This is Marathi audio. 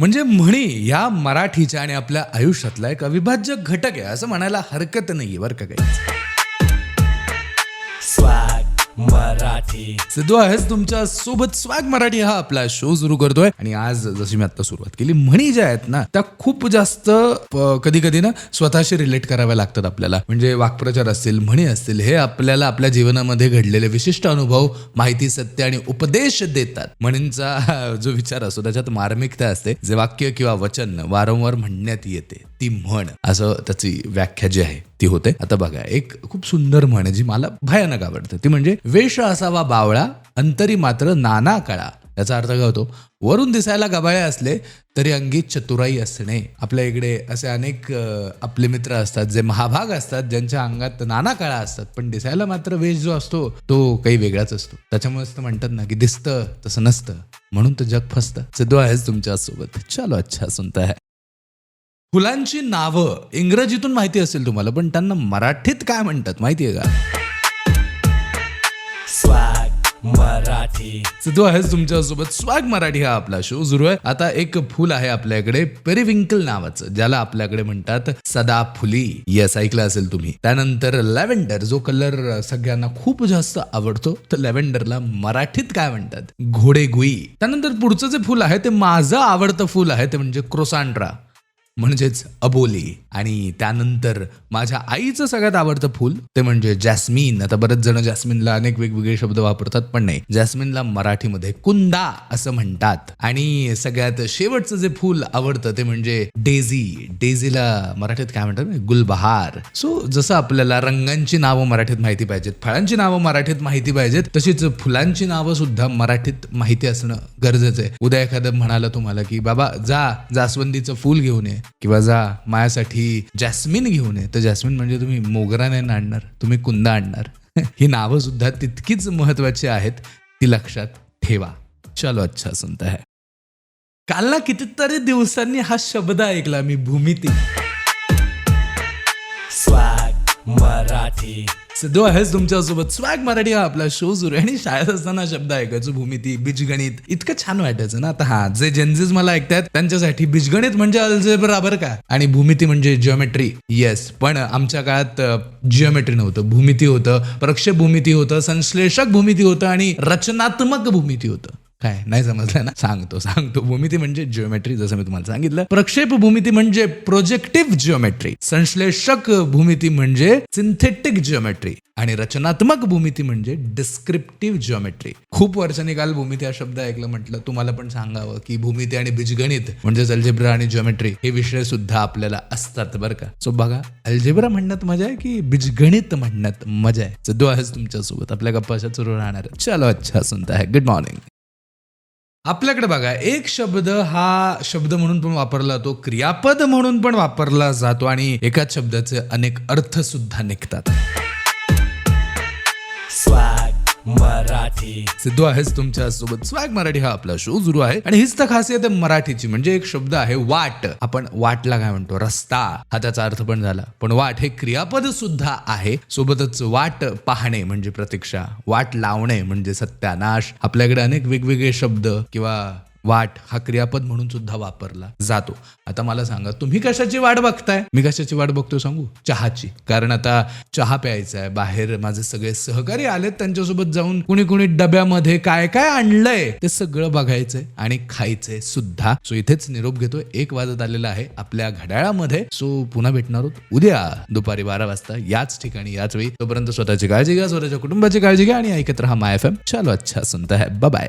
म्हणजे म्हणी या मराठीच्या आणि आपल्या आयुष्यातला एक अविभाज्य घटक आहे असं म्हणायला हरकत नाहीये बरं का काही? मराठी. सिद्धू आहेस तुमच्यासोबत स्वाग मराठी हा आपला शो सुरू करतोय. आणि आज जशी मी आता सुरुवात केली म्हणी ज्या आहेत ना त्या खूप जास्त कधी कधी ना स्वतःशी रिलेट कराव्या लागतात आपल्याला. म्हणजे वाक्प्रचार असतील म्हणी असतील हे आपल्याला आपल्या जीवनामध्ये घडलेले विशिष्ट अनुभव माहिती सत्य आणि उपदेश देतात. म्हणींचा जो विचार असतो त्याच्यात मार्मिकता असते. जे वाक्य किंवा वचन वारंवार म्हणण्यात येते. ती म्हण असं त्याची व्याख्या जी आहे ती होते. आता बघा एक खूप सुंदर म्हण आहे जी मला भयानक आवडते. ती म्हणजे वेश असावा बावळा अंतरी मात्र नाना कळा. याचा अर्थ काय होतो? वरून दिसायला गबाळे असले तरी अंगी चतुराई असणे. आपल्या इकडे असे अनेक आपले मित्र असतात जे महाभाग असतात ज्यांच्या अंगात नाना कळा असतात. पण दिसायला मात्र वेश जो असतो तो काही वेगळाच असतो. त्याच्यामुळेच तर म्हणतात ना की दिसतं तसं नसतं. म्हणून तर जग फसतं. सिद्धू आहेच तुमच्यासोबत चलो अच्छा सुनता है. फुलांची नावं इंग्रजीतून माहिती असेल तुम्हाला पण त्यांना मराठीत काय म्हणतात माहिती आहे का? स्वॅग मराठी. सिद्धू आहेस तुमच्यासोबत. स्वाग मराठी हा आपला शो सुरू आहे. आता एक फुल आहे आपल्याकडे पेरिविंकल नावाचं ज्याला आपल्याकडे म्हणतात सदा फुली. यस ऐकलं असेल तुम्ही. त्यानंतर लॅव्हेंडर जो कलर सगळ्यांना खूप जास्त आवडतो तर लॅव्हेंडरला मराठीत काय म्हणतात? घोडेगुई. त्यानंतर पुढचं जे फुल आहे ते माझं आवडतं फुल आहे ते म्हणजे क्रोसांड्रा. म्हणजेच अबोली. आणि त्यानंतर माझ्या आईचं सगळ्यात आवडतं फूल ते म्हणजे जॅस्मिन. आता बरेच जण जॅस्मिनला अनेक वेगवेगळे शब्द वापरतात पण नाही. जॅस्मिनला मराठीमध्ये कुंदा असं म्हणतात. आणि सगळ्यात शेवटचं जे फूल आवडतं ते म्हणजे डेझी. डेझीला मराठीत काय म्हणतात? गुलबहार. सो जसं आपल्याला रंगांची नावं मराठीत माहिती पाहिजेत फळांची नावं मराठीत माहिती पाहिजेत तशीच फुलांची नावं सुद्धा मराठीत माहिती असणं गरजेचं आहे. उद्या एखादं म्हणाला तुम्हाला की बाबा जा जास्वंदीचं फूल घेऊन ये. किंवा जा माझ्यासाठी जॅस्मिन घेऊन ये. तर जॅस्मिन म्हणजे तुम्ही मोगरा नाही आणणार तुम्ही कुंदा आणणार. ही नावं सुद्धा तितकीच महत्वाची आहेत ती लक्षात ठेवा. चलो अच्छा सुनता है. काल ना कितीतरी दिवसांनी हा शब्द ऐकला मी भूमिती. स्वॅग मराठी सिद्धू आहेस तुमच्यासोबत. स्वॅग मराठी हा आपला शो सुरू आणि शाळेत असताना शब्द ऐकायचो भूमिती बीजगणित. इतकं छान वाटायचं ना. आता हा जे जेन्झीज मला ऐकतात त्यांच्यासाठी बीजगणित म्हणजे अल्जेब्रा बरं का? आणि भूमिती म्हणजे जिओमेट्री येस पण आमच्या काळात जिओमेट्री नव्हतं. भूमिती होतं प्रक्षेप भूमिती होतं संश्लेषक भूमिती होतं आणि रचनात्मक भूमिती होतं. काय? नाही समजलं ना? सांगतो सांगतो. भूमिती म्हणजे जिओमेट्री जसं मी तुम्हाला सांगितलं. प्रक्षेप भूमिती म्हणजे प्रोजेक्टिव्ह जिओमेट्री संश्लेषक भूमिती म्हणजे सिंथेटिक जिओमेट्री आणि रचनात्मक भूमिती म्हणजे डिस्क्रिप्टिव्ह जिओमेट्री खूप वर्षांनी काल भूमिती हा शब्द ऐकलं म्हटलं तुम्हाला पण सांगावं की भूमिती आणि बीजगणित म्हणजे अल्जेब्रा आणि जिओमेट्री हे विषय सुद्धा आपल्याला असतात बरं का? सो बघा अल्जेब्रा म्हणण्यात मजा आहे की बीजगणित म्हणण्यात मजा आहे? सिद्धू आहेच तुमच्यासोबत. आपल्या गप्पाशा सुरू राहणार चलो अच्छा सुनता है. गुड मॉर्निंग आपल्याकडे बघा एक शब्द हा शब्द म्हणून पण वापरला जातो क्रियापद म्हणून पण वापरला जातो आणि एकाच शब्दाचे अनेक अर्थ सुद्धा निघतात. स्वा मराठी. सिद्धू आहेस तुमच्यासोबत स्वॅग मराठी हा आपला शो सुरू आहे. आणि हीच तर खासियत आहे मराठीची. म्हणजे एक शब्द आहे वाट. आपण वाटला काय म्हणतो? रस्ता. हा त्याचा अर्थ पण झाला. पण वाट हे क्रियापद सुद्धा आहे. सोबतच वाट पाहणे म्हणजे प्रतीक्षा. वाट लावणे म्हणजे सत्यानाश. आपल्याकडे अनेक वेगवेगळे शब्द किंवा वाट हा क्रियापद म्हणून सुद्धा वापरला जातो. आता मला सांगा तुम्ही कशाची वाट बघताय? मी कशाची वाट बघतोय सांगू? चहाची. कारण आता चहा प्यायचा आहे बाहेर माझे सगळे सहकारी आलेत त्यांच्यासोबत जाऊन कुणी कुणी डब्यामध्ये काय काय आणलंय ते सगळं बघायचंय आणि खायचंय सुद्धा. सो इथेच निरोप घेतोय. एक वाजत आलेला आहे. आपल्या घड्याळामध्ये. सो पुन्हा भेटणार आहोत उद्या दुपारी बारा वाजता याच ठिकाणी याच वेळी. तोपर्यंत स्वतःची काळजी घ्या स्वतःच्या कुटुंबाची काळजी घ्या आणि ऐकत राहा माय एफ एम. चलो अच्छा सुनता है. बाय